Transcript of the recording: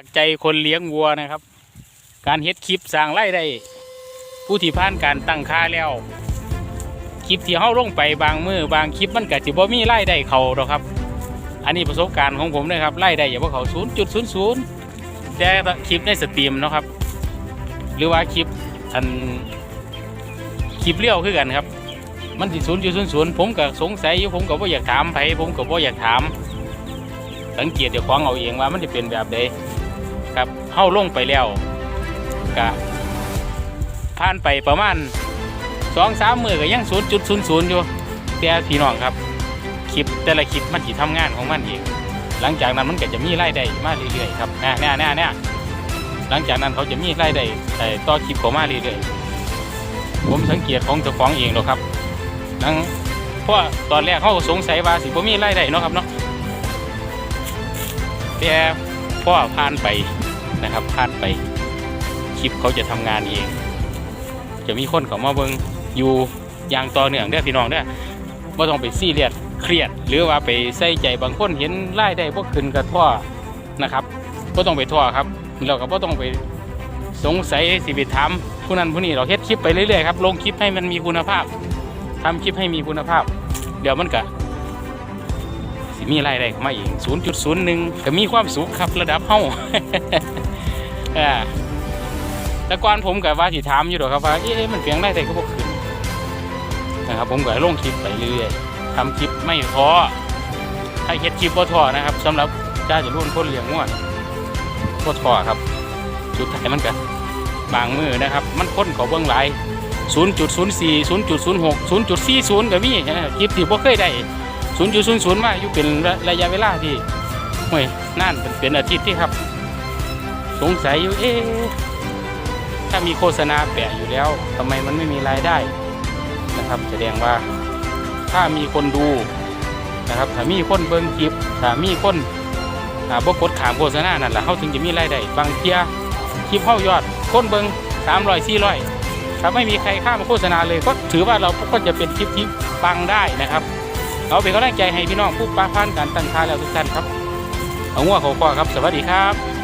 จากใจคนเลี้ยงวัวนะครับ การเฮ็ดคลิปสร้างไร่ได้ ผู้ที่ผ่านการตั้งค่าแล้ว คลิปที่เฮาลงไปบางมือบางคลิปมันก็สิบ่มีไร่ได้เขาดอกครับ อันนี้ประสบการณ์ของผมนะครับไร่ได้อย่าว่าเขา0.00แต่คลิปในสตรีมเนาะครับ หรือว่าคลิปอันคลิปเลี้ยวคือกันครับ มันสิ0.00ผมก็สงสัยอยู่ผมก็บ่อยากถามไผผมก็บ่อยากถามสังเกตเดี๋ยวของเอาเองว่ามันจะเป็นแบบใด ครับเข้าลงไปแล้วกะผ่านไปประมาณสองสามมือก็ยังศูนย์จุดศูนย์ศูนย์อยู่แต่พี่น้องครับคลิปแต่ละคลิปมันที่ทำงานของมันเองหลังจากนั้นมันก็จะมีรายได้มาเรื่อยๆครับแน่แน่แน่แน่หลังจากนั้นเขาจะมีรายได้เอ่ต่อคลิปเขามาเรื่อยๆผมสังเกตของเจ้าของเองหรอกครับนังเพราะตอนแรกเขาสงสัยว่าสิบ่มีรายได้เนาะครับเนาะแต่พ่อผ่านไป นะครับผ่านไปคลิปเขาจะทำงานเอง จะมีคนเขามาเบิงอยู่อย่างต่อเนื่องเด้อพี่น้องเด้อไม่ต้องไปซีเรียสเครียด หรือว่าไปใส่ใจบางคนเห็นรายได้พวกขึ้นกระท่อนะครับก็ต้องไปท่อครับเราก็ต้องไปสงสัยสิไปถามผู้นั้นผู้นี้เราเฮ็ดคลิปไปเรื่อยๆครับลงคลิปให้มันมีคุณภาพทำคลิปให้มีคุณภาพ เดี๋ยวมันก็สิมีรายได้เข้ามาอีก0.01ก็มีความสุขครับระดับเฮา อแต่ก่อนผมกับว่าสิถามอยู่ดอกครับว่าเอ๊ะมันเพียงรายได้ก็บ่ขึ้นนะครับ ผมก็ลงคลิปไปเรื่อยๆทำคลิปไม่ท้อถ้าเฮ็ดคลิปบ่ท้อนะครับสำหรับจ้าจะรุ่นคนเลี้ยงง่วบ่ท้อครับสุดท้ายมันก็บางมือนะครับ มันคนขาเบื้องหลาย0.04 0.06 0.40ก็มีเออคลิปที่บ่เคยได้ศูนย์จุดศูนย์ศูนย์มาอยู่เป็นระยะเวลาที่ห่วยนานเป็นเป็นอาทิตย์ที่ครับ สงสัยอยู่เอ๊ถ้ามีโฆษณาแปะอยู่แล้วทำไมมันไม่มีรายได้นะครับแสดงว่าถ้ามีคนดูนะครับถ้ามีคนเบิ่งคลิปถ้ามีคนอ่าบกดขามโฆษณานั่นแหละเขาถึงจะมีรายได้บางเทียคลิปเข้ายอดคนเบิ่งสามร้อยสี่ร้อยถ้าไม่มีใครข้ามโฆษณาเลยก็ถือว่าเราก็จะเป็นคลิปที่ปังได้นะครับ เอาเป็นกำลังใจให้พี่น้องผู้ปาพันการตั้งค่าแล้วทุกท่านครับเอางัวขาคอครับ สวัสดีครับ